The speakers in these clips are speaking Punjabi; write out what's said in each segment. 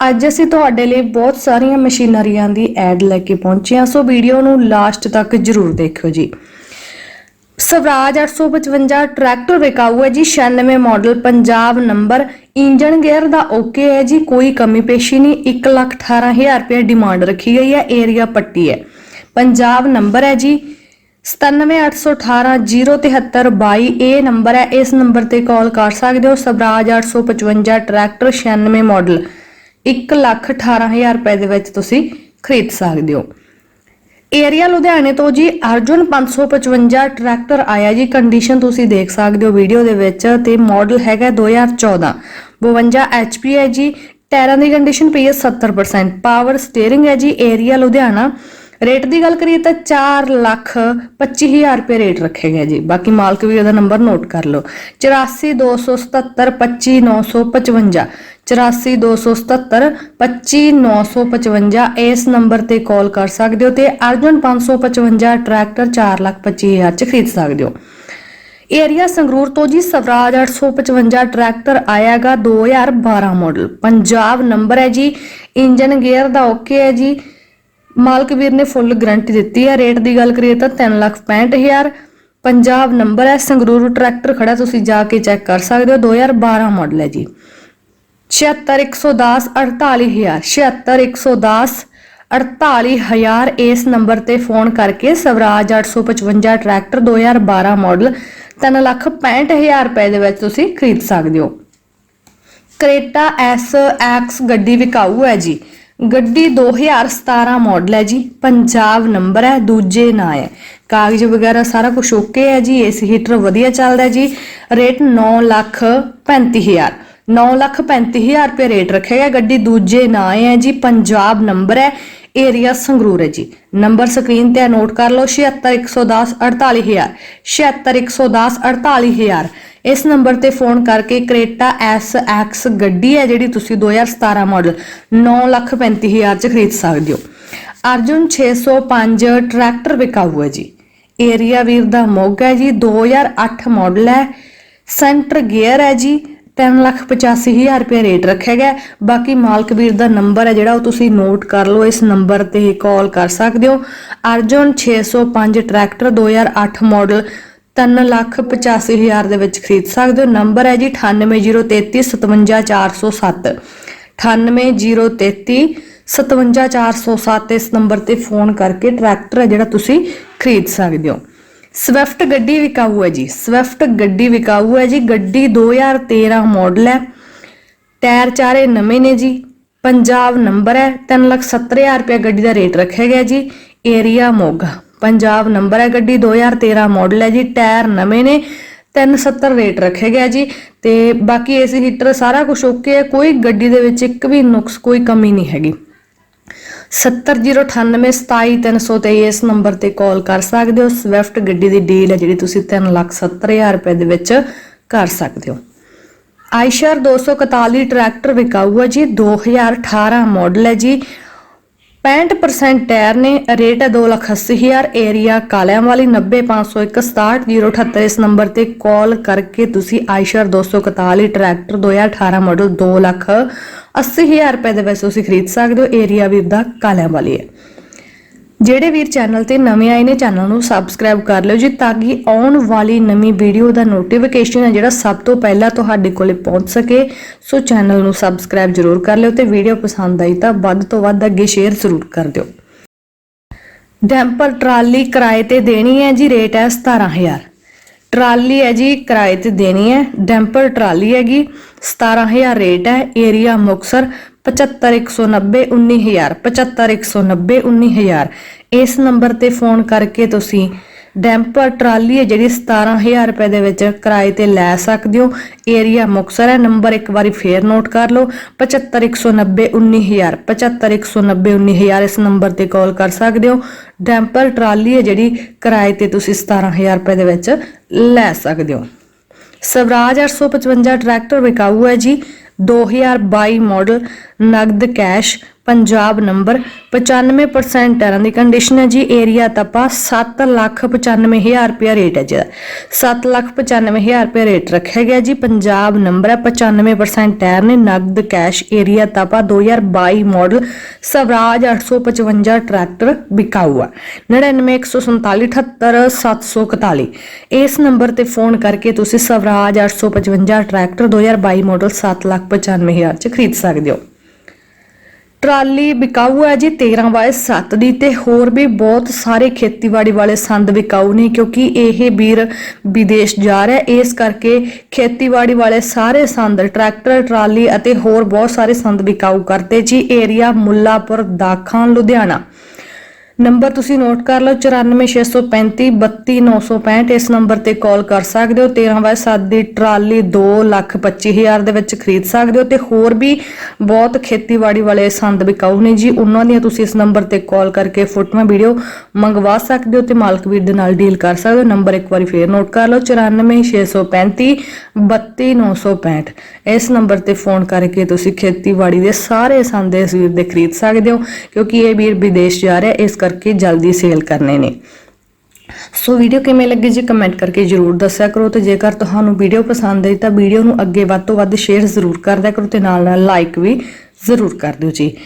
ਅੱਜ ਅਸੀਂ ਤੁਹਾਡੇ ਲਈ ਬਹੁਤ ਸਾਰੀਆਂ ਮਸ਼ੀਨਰੀਆਂ ਦੀ ਐਡ ਲੈ ਕੇ ਪਹੁੰਚੇ ਹਾਂ। ਸੋ ਵੀਡੀਓ ਨੂੰ ਲਾਸਟ ਤੱਕ ਜਰੂਰ ਦੇਖਿਓ ਜੀ। ਸਵਰਾਜ 855 ਟਰੈਕਟਰ ਵਿਕਾਊ ਹੈ ਜੀ 96 model, Punjab number engine gear ਦਾ ਓਕੇ ਹੈ ਜੀ, ਕੋਈ ਕਮੀ ਪੇਸ਼ੀ ਨਹੀਂ 118000 ਰੁਪਏ ਡਿਮਾਂਡ ਰੱਖੀ ਗਈ ਹੈ, ਏਰੀਆ ਪੱਟੀ ਹੈ। ਪੰਜਾਬ ਨੰਬਰ ਹੈ ਜੀ 9781807322 ਇਹ ਨੰਬਰ ਹੈ। ਇਸ ਨੰਬਰ ਤੇ ਕਾਲ ਕਰ ਸਕਦੇ ਹੋ। Swaraj 855 tractor 96 model. 118000 ਰੁਪਏ ਦੇ ਵਿੱਚ ਤੁਸੀਂ ਖਰੀਦ ਸਕਦੇ ਹੋ। ਏਰੀਆ ਲੁਧਿਆਣੇ ਤੋਂ ਜੀ ਅਰਜੁਨ 555 ਟਰੈਕਟਰ ਆਇਆ ਜੀ। ਕੰਡੀਸ਼ਨ ਤੁਸੀਂ ਦੇਖ ਸਕਦੇ ਹੋ ਵੀਡੀਓ ਦੇ ਵਿੱਚ ਤੇ ਮਾਡਲ ਹੈਗਾ 2014 52 HP ਹੈ ਜੀ। ਟਾਇਰਾਂ ਦੀ ਕੰਡੀਸ਼ਨ ਪਈ ਹੈ 70% ਪਾਵਰ ਸਟੀਅਰਿੰਗ ਹੈ ਜੀ ਏਰੀਆ ਲੁਧਿਆਣਾ। ਰੇਟ ਦੀ ਗੱਲ ਕਰੀਏ ਤਾਂ 4 ਲੱਖ 25000 ਰੁਪਏ ਰੇਟ ਰੱਖੇ ਗਏ ਜੀ। ਬਾਕੀ ਮਾਲਕ ਵੀ ਉਹਦਾ ਨੰਬਰ ਨੋਟ ਕਰ ਲਓ। 842772 25955 842772 25955 ਇਸ ਨੰਬਰ ਤੇ ਕਾਲ ਕਰ ਸਕਦੇ ਹੋ ਤੇ ਅਰਜੁਨ 555 ਟਰੈਕਟਰ 425000 ਚ ਖਰੀਦ ਸਕਦੇ ਹੋ। ਏਰੀਆ ਸੰਗਰੂਰ ਤੋਂ ਜੀ ਸਵਰਾਜ 855 ਟਰੈਕਟਰ ਆਇਆਗਾ 2012 ਮਾਡਲ। ਪੰਜਾਬ ਨੰਬਰ ਹੈ ਜੀ, ਇੰਜਨ ਗੇਅਰ ਦਾ ਓਕੇ ਹੈ ਜੀ। ਮਾਲਕ ਵੀਰ ਨੇ ਫੁੱਲ ਗਾਰੰਟੀ ਦਿੱਤੀ ਹੈ। ਰੇਟ ਦੀ ਗੱਲ ਕਰੀਏ ਤਾਂ 365000 ਪੰਜਾਬ ਨੰਬਰ ਹੈ, ਸੰਗਰੂਰ ਟਰੈਕਟਰ ਖੜਾ ਤੁਸੀਂ ਜਾ ਕੇ ਚੈੱਕ ਕਰ ਸਕਦੇ ਹੋ 2012 ਮਾਡਲ ਹੈ ਜੀ। 76110 48000 76110 48000 ਇਸ ਨੰਬਰ ਤੇ ਫੋਨ ਕਰਕੇ ਸਵਰਾਜ 855 ਟਰੈਕਟਰ 2012 ਮਾਡਲ 365000 ਰੁਪਏ ਦੇ ਵਿੱਚ ਤੁਸੀਂ ਖਰੀਦ ਸਕਦੇ ਹੋ। ਕਰੇਟਾ ਐਸ ਐਕਸ ਗੱਡੀ ਵਿਕਾਊ ਹੈ ਜੀ। ਗੱਡੀ 2017 ਮਾਡਲ ਹੈ ਜੀ। ਪੰਜਾਬ ਨੰਬਰ ਹੈ, ਦੂਜੇ ਨਾਂ ਹੈ। ਕਾਗਜ਼ ਵਗੈਰਾ ਸਾਰਾ ਕੁਝ ਓਕੇ ਹੈ ਜੀ। ਏਸੀ ਹੀਟਰ ਵਧੀਆ ਚੱਲਦਾ ਜੀ। ਰੇਟ 9 ਲੱਖ 35000 9 ਲੱਖ 35000 ਰੁਪਏ ਰੇਟ ਰੱਖਿਆ ਗਿਆ। ਗੱਡੀ ਦੂਜੇ ਨਾਂ ਹੈ ਜੀ, ਪੰਜਾਬ ਨੰਬਰ ਹੈ, ਏਰੀਆ ਸੰਗਰੂਰ ਹੈ ਜੀ। ਨੰਬਰ ਸਕਰੀਨ ਤੇ ਨੋਟ ਕਰ ਲਓ 76110 48000 76110 48000 ਇਸ ਨੰਬਰ ਤੇ ਫੋਨ ਕਰਕੇ ਕ੍ਰੇਟਾ ਐਸ ਐਕਸ ਗੱਡੀ ਹੈ, ਜਿਹੜੀ ਤੁਸੀਂ 2017 ਮਾਡਲ 935000 ਚ ਖਰੀਦ ਸਕਦੇ ਹੋ। ਅਰਜੁਨ 605 ਟਰੈਕਟਰ ਵਿਕਾਊ ਹੈ ਜੀ। ਏਰੀਆ ਵੀਰ ਦਾ ਮੋਗਾ ਹੈ ਜੀ 2008 ਮਾਡਲ ਹੈ। ਸੈਂਟਰ ਗੇਅਰ ਹੈ ਜੀ। 385000 ਰੁਪਏ ਰੇਟ ਰੱਖਿਆ ਗਿਆ ਬਾਕੀ ਮਾਲਕ ਵੀਰ ਦਾ ਨੰਬਰ ਹੈ ਜਿਹੜਾ, ਉਹ ਤੁਸੀਂ ਨੋਟ ਕਰ ਲਓ। ਇਸ ਨੰਬਰ ਤੇ ਹੀ ਕਾਲ ਕਰ ਸਕਦੇ ਹੋ। ਅਰਜੁਨ 605 ਟਰੈਕਟਰ 2008 ਮਾਡਲ 385000 ਦੇ ਵਿੱਚ ਖਰੀਦ ਸਕਦੇ ਹੋ। ਨੰਬਰ ਹੈ ਜੀ 9803357407 9803357407 ਇਸ ਨੰਬਰ ਤੇ ਫੋਨ ਕਰਕੇ ਟਰੈਕਟਰ ਹੈ ਜਿਹੜਾ ਤੁਸੀਂ ਖਰੀਦ ਸਕਦੇ ਹੋ। ਸਵਿਫਟ ਗੱਡੀ ਵਿਕਾਊ ਹੈ ਜੀ। ਸਵਿਫਟ ਗੱਡੀ ਵਿਕਾਊ ਹੈ ਜੀ। ਗੱਡੀ 2013 ਮਾਡਲ ਹੈ। ਟਾਇਰ ਚਾਰੇ ਨਵੇਂ ਨੇ ਜੀ। ਪੰਜਾਬ ਨੰਬਰ ਹੈ। 370000 ਰੁਪਏ ਗੱਡੀ ਦਾ ਰੇਟ ਰੱਖਿਆ ਗਿਆ ਜੀ। ਏਰੀਆ ਮੋਗਾ। ਪੰਜਾਬ ਨੰਬਰ ਹੈ। ਗੱਡੀ 2013 ਮਾਡਲ ਹੈ ਜੀ। ਟਾਇਰ ਨਵੇਂ ਨੇ। 370 ਰੇਟ ਰੱਖਿਆ ਗਿਆ ਜੀ। ਤੇ ਬਾਕੀ ਏਸੀ ਹੀਟਰ ਸਾਰਾ ਕੁਝ ਓਕੇ ਹੈ। ਕੋਈ ਗੱਡੀ ਦੇ ਵਿੱਚ ਇੱਕ ਵੀ ਨੁਕਸ, ਕੋਈ ਕਮੀ ਨਹੀਂ ਹੈਗੀ। 709877323 ਇਸ ਨੰਬਰ ਤੇ ਕਾਲ ਕਰ ਸਕਦੇ ਹੋ। ਸਵਿਫਟ ਗੱਡੀ ਦੀ ਡੀਲ ਹੈ ਜਿਹੜੀ ਤੁਸੀਂ 370000 ਰੁਪਏ ਦੇ ਵਿੱਚ ਕਰ ਸਕਦੇ ਹੋ। ਆਇਸ਼ਰ 241 ਟਰੈਕਟਰ ਵਿਕਾਊ ਹੈ ਜੀ 2018 ਮਾਡਲ ਹੈ ਜੀ। 65% ਟਾਇਰ ਨੇ ਰੇਟ ਹੈ 280000 ਏਰੀਆ ਕਾਲਿਆਂ ਵਾਲੀ 90501 ਇਸ ਨੰਬਰ ਤੇ ਕਾਲ ਕਰਕੇ ਤੁਸੀਂ ਆਇਸ਼ਰ 241 ਟਰੈਕਟਰ 2018 ਮਾਡਲ 2 ਲੱਖ 80000 ਰੁਪਏ ਦੇ ਵਿੱਚ ਤੁਸੀਂ ਖਰੀਦ ਸਕਦੇ ਹੋ, ਏਰੀਆ ਵੀ ਦਾ ਕਾਲਿਆਂ ਵਾਲੀ ਹੈ। ਜਿਹੜੇ ਵੀਰ ਚੈਨਲ ਤੇ ਨਵੇਂ ਆਏ ਨੇ, ਚੈਨਲ ਨੂੰ ਸਬਸਕ੍ਰਾਈਬ ਕਰ ਲਿਓ ਜੀ, ਤਾਂ ਕਿ ਆਉਣ ਵਾਲੀ ਨਵੀਂ ਵੀਡੀਓ ਦਾ ਨੋਟੀਫਿਕੇਸ਼ਨ ਹੈ ਜਿਹੜਾ ਸਭ ਤੋਂ ਪਹਿਲਾਂ ਤੁਹਾਡੇ ਕੋਲੇ ਪਹੁੰਚ ਸਕੇ। ਸੋ ਚੈਨਲ ਨੂੰ ਸਬਸਕ੍ਰਾਈਬ ਜ਼ਰੂਰ ਕਰ ਲਿਓ ਤੇ ਵੀਡੀਓ ਪਸੰਦ ਆਈ ਤਾਂ ਵੱਧ ਤੋਂ ਵੱਧ ਅੱਗੇ ਸ਼ੇਅਰ ਜ਼ਰੂਰ ਕਰ ਦਿਓ। ਡੈਂਪਰ ਟਰਾਲੀ ਕਿਰਾਏ ਤੇ ਦੇਣੀ ਹੈ ਜੀ ਰੇਟ ਹੈ 17000 ਟਰਾਲੀ ਹੈ ਜੀ, ਕਿਰਾਏ ਤੇ ਦੇਣੀ ਹੈ ਡੈਂਪਰ ਟਰਾਲੀ ਹੈਗੀ 17000 ਰੇਟ ਹੈ ਏਰੀਆ ਮੁਕਸਰ 75190 19000 75190 19000 ਇਸ ਨੰਬਰ ਤੇ ਫੋਨ ਕਰਕੇ ਤੁਸੀਂ ਡੈਂਪਰ ਟਰਾਲੀ ਹੈ ਜਿਹੜੀ 17000 ਰੁਪਏ ਦੇ ਵਿੱਚ ਕਿਰਾਏ ਤੇ ਲੈ ਸਕਦੇ ਹੋ। ਏਰੀਆ ਮੁਕਤਸਰ ਹੈ। ਨੰਬਰ ਇੱਕ ਵਾਰੀ ਫੇਰ ਨੋਟ ਕਰ ਲਓ। 75190 19000 75190 19000 ਇਸ ਨੰਬਰ ਤੇ ਕਾਲ ਕਰ ਸਕਦੇ ਹੋ। ਡੈਂਪਰ ਟਰਾਲੀ ਹੈ ਜਿਹੜੀ ਕਿਰਾਏ ਤੇ ਤੁਸੀਂ 17000 ਰੁਪਏ ਦੇ ਵਿੱਚ ਲੈ ਸਕਦੇ ਹੋ। ਸਵਰਾਜ 855 ਟਰੈਕਟਰ ਵਿਕਾਊ ਹੈ ਜੀ। 2022 ਮਾਡਲ ਨਗਦ ਕੈਸ਼ ਪੰਜਾਬ ਨੰਬਰ 95% ਟਰਾਂ ਦੀ ਕੰਡੀਸ਼ਨ ਹੈ ਜੀ ਏਰੀਆ ਤਪਾ 795000 ਰੁਪਿਆ ਰੇਟ ਹੈ ਜਿਹਦਾ 795000 ਰੁਪਿਆ ਰੇਟ ਰੱਖਿਆ ਗਿਆ ਜੀ। ਪੰਜਾਬ ਨੰਬਰ ਹੈ 95% ਟਾਇਰ ਨੇ ਨਗਦ cash area Tapa 2022 model Swaraj 855 tractor ਵਿਕਾਊ ਹੈ 9914478741 ਇਸ ਨੰਬਰ ਤੇ ਫੋਨ ਕਰਕੇ ਤੁਸੀਂ ਸਵਰਾਜ 855 ਟਰੈਕਟਰ 2022 ਮਾਡਲ 795000 ਚ ਖਰੀਦ ਸਕਦੇ ਹੋ। ਟਰਾਲੀ ਵਿਕਾਊ ਹੈ ਜੀ 13 ਬਾਏ 7 ਦੀ ਤੇ ਹੋਰ ਵੀ ਬਹੁਤ ਸਾਰੇ ਖੇਤੀਬਾੜੀ ਵਾਲੇ ਸੰਦ ਵਿਕਾਊ ਨੇ ਕਿਉਂਕਿ ਇਹ ਵੀਰ ਵਿਦੇਸ਼ ਜਾ ਰਿਹਾ ਇਸ ਕਰਕੇ ਖੇਤੀਬਾੜੀ ਵਾਲੇ ਸਾਰੇ ਸੰਦ, ਟਰੈਕਟਰ, ਟਰਾਲੀ ਅਤੇ ਹੋਰ ਬਹੁਤ ਸਾਰੇ ਸੰਦ ਵਿਕਾਊ ਕਰਦੇ ਜੀ। ਏਰੀਆ ਮੁੱਲਾਪੁਰ, ਦਾਖਾਂ, ਲੁਧਿਆਣਾ। ਨੰਬਰ ਤੁਸੀਂ ਨੋਟ ਕਰ ਲਓ 94635 32965 ਇਸ ਨੰਬਰ ਤੇ ਕਾਲ ਕਰ ਸਕਦੇ ਹੋ 13 ਬਾਏ 7 ਦੀ ਟਰਾਲੀ 225000 ਦੇ ਵਿੱਚ ਖਰੀਦ ਸਕਦੇ ਹੋ ਤੇ ਹੋਰ ਵੀ ਬਹੁਤ ਖੇਤੀਬਾੜੀ ਵਾਲੇ ਸੰਦ ਵਿਕਾਊ ਨੇ ਜੀ, ਉਹਨਾਂ ਦੀਆਂ ਤੁਸੀਂ ਇਸ ਨੰਬਰ ਤੇ ਕਾਲ ਕਰਕੇ ਫੋਟੋਆਂ, ਵੀਡੀਓ ਮੰਗਵਾ ਸਕਦੇ ਹੋ ਤੇ ਮਾਲਕ ਵੀਰ ਦੇ ਨਾਲ ਡੀਲ ਕਰ ਸਕਦੇ ਹੋ, ਨੰਬਰ ਇੱਕ ਵਾਰੀ ਫੇਰ ਨੋਟ ਕਰ ਲਓ 94635 32965 ਇਸ ਨੰਬਰ ਤੇ ਫੋਨ ਕਰਕੇ ਤੁਸੀਂ ਖੇਤੀਬਾੜੀ ਦੇ ਸਾਰੇ ਸੰਦ ਇਸ ਵੀਰ ਦੇ ਖਰੀਦ ਸਕਦੇ ਹੋ, ਕਿਉਂਕਿ ਇਹ ਵੀਰ ਵਿਦੇਸ਼ ਜਾ ਰਿਹਾ, ਇਸ ਕਰਕੇ ਜਲਦੀ ਸੇਲ ਕਰਨੇ ਨੇ। ਸੋ ਵੀਡੀਓ ਕਿਵੇਂ ਲੱਗੀ ਜੀ ਕਮੈਂਟ ਕਰਕੇ ਜਰੂਰ ਦੱਸਿਆ ਕਰੋ ਤੇ ਜੇਕਰ ਤੁਹਾਨੂੰ ਵੀਡੀਓ ਪਸੰਦ ਆਈ ਤਾਂ ਵੀਡੀਓ ਨੂੰ ਅੱਗੇ ਵੱਧ ਤੋਂ ਵੱਧ ਸ਼ੇਅਰ ਜ਼ਰੂਰ ਕਰ ਕਰੋ ਤੇ ਨਾਲ ਨਾਲ ਲਾਈਕ ਵੀ ਜ਼ਰੂਰ ਕਰ ਦਿਓ ਜੀ।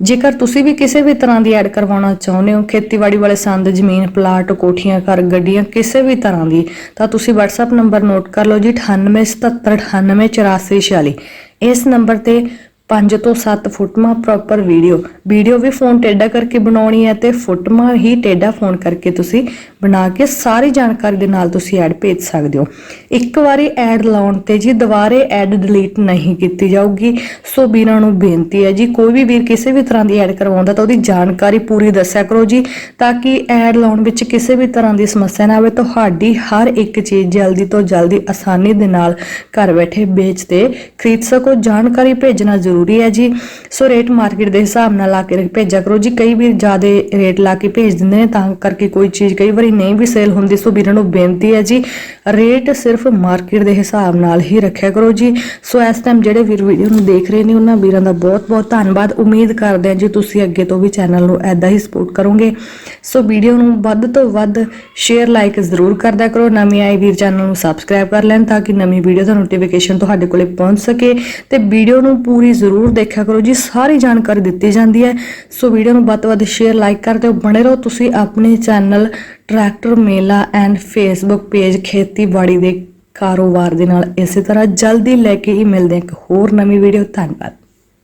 ਜੇਕਰ ਤੁਸੀਂ ਵੀ ਕਿਸੇ ਵੀ ਤਰ੍ਹਾਂ ਦੀ ਐਡ ਕਰਵਾਉਣਾ ਚਾਹੁੰਦੇ ਹੋ, ਖੇਤੀਬਾੜੀ ਵਾਲੇ ਸੰਦ, ਜ਼ਮੀਨ, ਪਲਾਟ, ਕੋਠੀਆਂ, ਘਰ, ਗੱਡੀਆਂ, ਕਿਸੇ ਵੀ ਤਰ੍ਹਾਂ ਦੀ, ਤਾਂ ਤੁਸੀਂ WhatsApp ਨੰਬਰ ਨੋਟ ਕਰ ਲਓ ਜੀ 9877988446 ਇਸ ਨੰਬਰ ਤੇ 5 ਤੋਂ 7 ਫੁੱਟਮਾ ਪ੍ਰੋਪਰ ਵੀਡੀਓ ਵੀਡੀਓ ਵੀ ਫੋਨ ਟੇਡਾ ਕਰਕੇ ਬਣਾਉਣੀ ਹੈ ਤੇ ਫੁੱਟਮਾ ਹੀ ਟੇਡਾ ਫੋਨ ਕਰਕੇ ਤੁਸੀਂ ਬਣਾ ਕੇ ਸਾਰੀ ਜਾਣਕਾਰੀ ਦੇ ਨਾਲ ਤੁਸੀਂ ਐਡ ਭੇਜ ਸਕਦੇ ਹੋ। ਇੱਕ ਵਾਰੀ ਐਡ ਲਾਉਣ ਤੇ ਜੀ ਦੁਬਾਰੇ ਐਡ ਡਿਲੀਟ ਨਹੀਂ ਕੀਤੀ ਜਾਊਗੀ। ਸੋ ਵੀਰਾਂ ਨੂੰ ਬੇਨਤੀ ਹੈ ਜੀ, ਕੋਈ ਵੀ ਵੀਰ ਕਿਸੇ ਵੀ ਤਰ੍ਹਾਂ ਦੀ ਐਡ ਕਰਵਾਉਂਦਾ ਤਾਂ ਉਹਦੀ ਜਾਣਕਾਰੀ ਪੂਰੀ ਦੱਸਿਆ ਕਰੋ ਜੀ, ਤਾਂ ਕਿ ਐਡ ਲਾਉਣ ਵਿੱਚ ਕਿਸੇ ਵੀ ਤਰ੍ਹਾਂ ਦੀ ਸਮੱਸਿਆ ਨਾ ਆਵੇ। ਤੁਹਾਡੀ ਹਰ ਇੱਕ ਚੀਜ਼ ਜਲਦੀ ਤੋਂ ਜਲਦੀ ਆਸਾਨੀ ਦੇ ਨਾਲ ਘਰ ਬੈਠੇ ਵੇਚ ਤੇ ਖਰੀਦ ਸਕੋ। ਜਾਣਕਾਰੀ ਭੇਜਣਾ ਜ਼ਰੂਰੀ ਹੈ ਜੀ। ਸੋ ਰੇਟ ਮਾਰਕੀਟ ਦੇ ਹਿਸਾਬ ਨਾਲ ਲਾ ਕੇ ਭੇਜਿਆ ਕਰੋ ਜੀ। ਕਈ ਵੀਰ ਜ਼ਿਆਦਾ ਰੇਟ ਲਾ ਕੇ ਭੇਜ ਦਿੰਦੇ ਨੇ, ਤਾਂ ਕਰਕੇ ਕੋਈ ਚੀਜ਼ ਕਈ ਵਾਰੀ ਨਹੀਂ ਵੀ ਸੇਲ ਹੁੰਦੀ, ਸੋ ਵੀਰਾਂ ਨੂੰ ਬੇਨਤੀ ਹੈ ਜੀ ਰੇਟ ਸਿਰਫ ਮਾਰਕੀਟ ਦੇ ਹਿਸਾਬ ਨਾਲ ਹੀ ਰੱਖਿਆ ਕਰੋ ਜੀ। ਸੋ ਇਸ ਟਾਈਮ ਜਿਹੜੇ ਵੀਰ ਵੀਡੀਓ ਨੂੰ ਦੇਖ ਰਹੇ ਨੇ, ਉਹਨਾਂ ਵੀਰਾਂ ਦਾ ਬਹੁਤ ਬਹੁਤ ਧੰਨਵਾਦ। ਉਮੀਦ ਕਰਦੇ ਹਾਂ ਜੀ ਤੁਸੀਂ ਅੱਗੇ ਤੋਂ ਵੀ ਚੈਨਲ ਨੂੰ ਐਦਾਂ ਹੀ ਸਪੋਰਟ ਕਰੋਗੇ। ਸੋ ਵੀਡੀਓ ਨੂੰ ਵੱਧ ਤੋਂ ਵੱਧ ਸ਼ੇਅਰ ਲਾਈਕ ਜ਼ਰੂਰ ਕਰਦਾ ਕਰੋ। ਨਵੇਂ ਆਏ ਵੀਰ ਚੈਨਲ ਨੂੰ ਸਬਸਕ੍ਰਾਈਬ ਕਰ ਲੈਣ ਤਾਂ ਕਿ ਨਵੀਂ ਵੀਡੀਓ ਦਾ ਨੋਟੀਫਿਕੇਸ਼ਨ ਤੁਹਾਡੇ ਕੋਲੇ ਪਹੁੰਚ ਸਕੇ। ਤੇ ਵੀਡੀਓ ਨੂੰ ਪੂਰੀ ਜ਼ਰੂਰ ਦੇਖਿਆ ਕਰੋ ਜੀ, ਸਾਰੀ ਜਾਣਕਾਰੀ ਦਿੱਤੀ ਜਾਂਦੀ ਹੈ। ਸੋ ਵੀਡੀਓ ਨੂੰ ਵੱਧ ਤੋਂ ਵੱਧ ਸ਼ੇਅਰ ਲਾਈਕ ਕਰ ਦਿਓ। ਬਣੇ ਰਹੋ ਤੁਸੀਂ ਆਪਣੇ channel tractor Mela and Facebook page ਖੇਤੀਬਾੜੀ ਦੇ ਕਾਰੋਬਾਰ ਦੇ ਨਾਲ। ਇਸੇ ਤਰ੍ਹਾਂ ਜਲਦੀ ਲੈ ਕੇ ਹੀ ਮਿਲਦੇ ਹਾਂ ਇੱਕ ਹੋਰ ਨਵੀਂ ਵੀਡੀਓ ਧੰਨਵਾਦ।